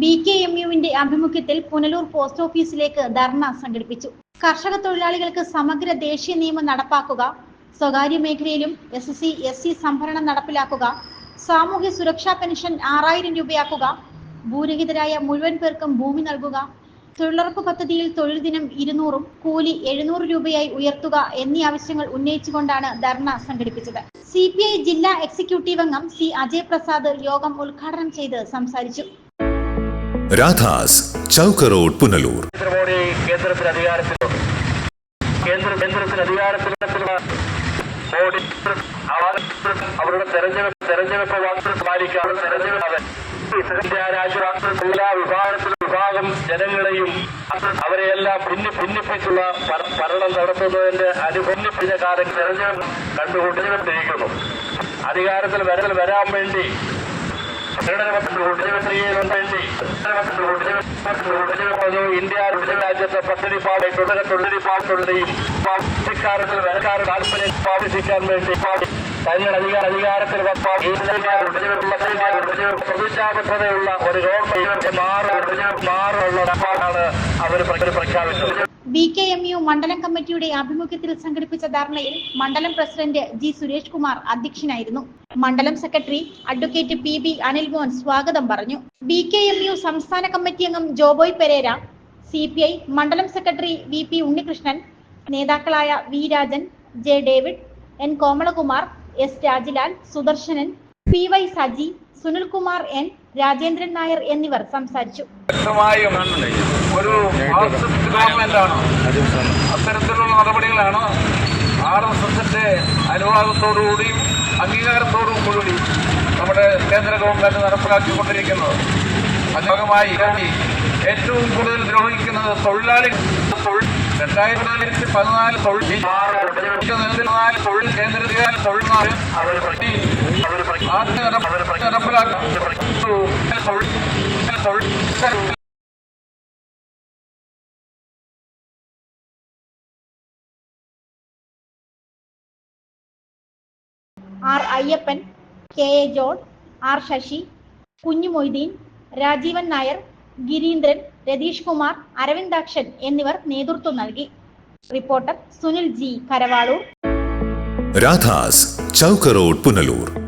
B K M യുവിന്റെ ആഭിമുഖ്യത്തിൽ Punalur post ഓഫീസിലേക്ക് ധർണ സംഘടിപ്പിച്ചു. കർഷക തൊഴിലാളികൾക്ക് സമഗ്ര ദേശീയ നിയമം നടപ്പാക്കുക സ്വകാര്യ മേഖലയിലും S S C S C സംഭരണം നടപ്പിലാക്കുക സാമൂഹ്യ സുരക്ഷാ പെൻഷൻ ആറായിരം രൂപയാക്കുക ഭൂരഹിതരായ മുഴുവൻ പേർക്കും ഭൂമി നൽകുക തൊഴിലുറപ്പ് പദ്ധതിയിൽ തൊഴിൽ ദിനം ഇരുന്നൂറും കൂലി എഴുന്നൂറ് രൂപയായി ഉയർത്തുക എന്നീ ആവശ്യങ്ങൾ ഉന്നയിച്ചുകൊണ്ടാണ് ധർണ സംഘടിപ്പിച്ചത്. സി ജില്ലാ എക്സിക്യൂട്ടീവ് അംഗം സി അജയ് പ്രസാദ് യോഗം ഉദ്ഘാടനം ചെയ്ത് സംസാരിച്ചു. രാധാസ് ചൗക്ക് റോഡ് പുനലൂർ അധികാരത്തിൽ അവരുടെ തെരഞ്ഞെടുപ്പ് തെരഞ്ഞെടുപ്പ് തെരഞ്ഞെടുപ്പ് ജനങ്ങളെയും അവരെയെല്ലാം ഭിന്നി ഭിന്നിപ്പിച്ചുള്ള ഭരണം നടത്തുന്നതിന്റെ അനുഭിന്നിപ്പിച്ച കാലം തെരഞ്ഞെടുപ്പ് കണ്ടുകൊണ്ടിരിക്കുന്നു. അധികാരത്തിൽ വരൽ വരാൻ വേണ്ടി ഇന്ത്യ വേണ്ടി ഒരു ഗവൺമെന്റ് മാറുള്ള നിലപാടാണ് അവർ പ്രഖ്യാപിച്ചത്. ബി കെ എം യു മണ്ഡലം കമ്മിറ്റിയുടെ ആഭിമുഖ്യത്തിൽ സംഘടിപ്പിച്ച ധർണയിൽ മണ്ഡലം പ്രസിഡന്റ് ജി സുരേഷ് കുമാർ അധ്യക്ഷനായിരുന്നു. മണ്ഡലം secretary advocate P B Anilmohan സ്വാഗതം പറഞ്ഞു. ബി കെ എം യു സംസ്ഥാന കമ്മിറ്റി അംഗം Joboy Pereira C P I മണ്ഡലം സെക്രട്ടറി വി പി ഉണ്ണികൃഷ്ണൻ നേതാക്കളായ V Rajan J David N Komalakumar S Rajilal Sudarshanan P Y Saji Sunilkumar N Rajendran Nair എന്നിവർ സംസാരിച്ചു. വ്യക്തമായും ഒരു മാർക്സിസ്റ്റ് ഗവൺമെന്റാണ്. അത്തരത്തിലുള്ള നടപടികളാണ് ആർ എസ് എസിന്റെ അനുവാദത്തോടുകൂടിയും അംഗീകാരത്തോടും കൂടി നമ്മുടെ കേന്ദ്ര ഗവൺമെന്റ് നടപ്പിലാക്കിക്കൊണ്ടിരിക്കുന്നത്. ഭാഗമായി ഏറ്റവും കൂടുതൽ ദ്രോഹിക്കുന്നത് തൊഴിലാളി തൊഴിൽ രണ്ടായിരത്തി പതിനാല് തൊഴിൽ തൊഴിൽ കേന്ദ്ര തൊഴിൽ ആദ്യ നടപ്പിലാക്കി തൊഴിൽ തൊഴിൽ R Ayyappan K A John R Sasi Kunju Moideen Rajeevan Nair ഗിരീന്ദ്രൻ Ratheesh Kumar Aravindakshan എന്നിവർ നേതൃത്വം നൽകി. Reporter Sunil G Karavaloor. Radhas ചൗക്കറോഡ് Punalur.